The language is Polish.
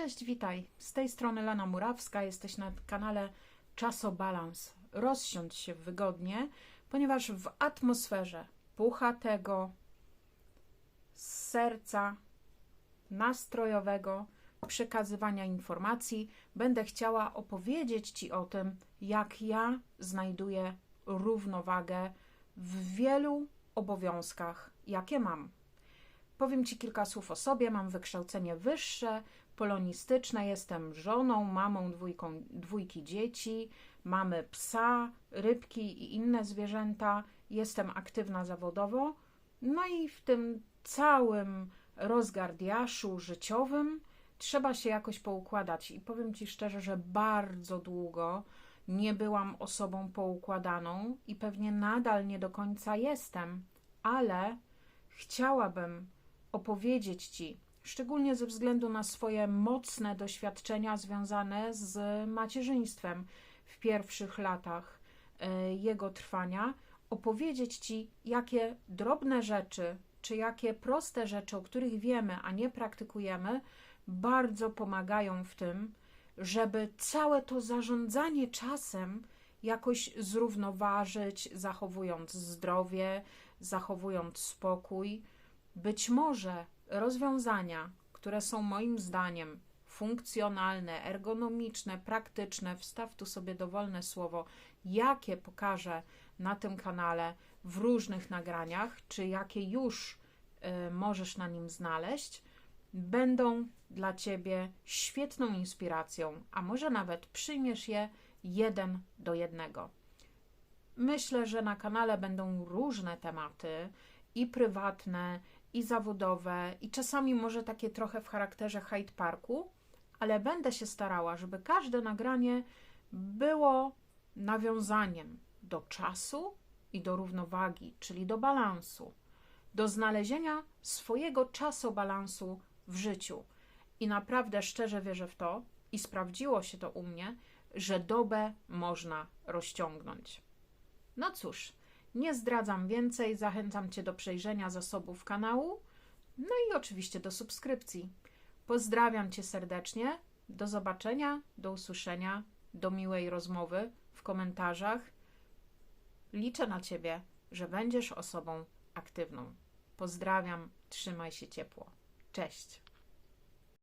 Cześć, witaj. Z tej strony Lena Murawska. Jesteś na kanale Czasobalans. Rozsiądź się wygodnie, ponieważ w atmosferze puchatego, serca, nastrojowego przekazywania informacji będę chciała opowiedzieć Ci o tym, jak ja znajduję równowagę w wielu obowiązkach, jakie mam. Powiem Ci kilka słów o sobie. Mam wykształcenie wyższe, polonistyczne. Jestem żoną, mamą dwójką, dwójki dzieci. Mamy psa, rybki i inne zwierzęta. Jestem aktywna zawodowo. No i w tym całym rozgardiaszu życiowym trzeba się jakoś poukładać. I powiem Ci szczerze, że bardzo długo nie byłam osobą poukładaną i pewnie nadal nie do końca jestem, ale chciałabym opowiedzieć Ci, szczególnie ze względu na swoje mocne doświadczenia związane z macierzyństwem w pierwszych latach e, jego trwania, opowiedzieć Ci, jakie drobne rzeczy, czy jakie proste rzeczy, o których wiemy, a nie praktykujemy, bardzo pomagają w tym, żeby całe to zarządzanie czasem jakoś zrównoważyć, zachowując zdrowie, zachowując spokój. Być może rozwiązania, które są moim zdaniem funkcjonalne, ergonomiczne, praktyczne, wstaw tu sobie dowolne słowo, jakie pokażę na tym kanale w różnych nagraniach, czy jakie już y, możesz na nim znaleźć, będą dla Ciebie świetną inspiracją, a może nawet przyjmiesz je jeden do jednego. Myślę, że na kanale będą różne tematy i prywatne, i zawodowe, i czasami może takie trochę w charakterze Hyde Parku, ale będę się starała, żeby każde nagranie było nawiązaniem do czasu i do równowagi, czyli do balansu, do znalezienia swojego czasobalansu w życiu. I naprawdę szczerze wierzę w to, i sprawdziło się to u mnie, że dobę można rozciągnąć. No cóż, nie zdradzam więcej, zachęcam Cię do przejrzenia zasobów kanału, no i oczywiście do subskrypcji. Pozdrawiam Cię serdecznie, do zobaczenia, do usłyszenia, do miłej rozmowy w komentarzach. Liczę na Ciebie, że będziesz osobą aktywną. Pozdrawiam, trzymaj się ciepło. Cześć.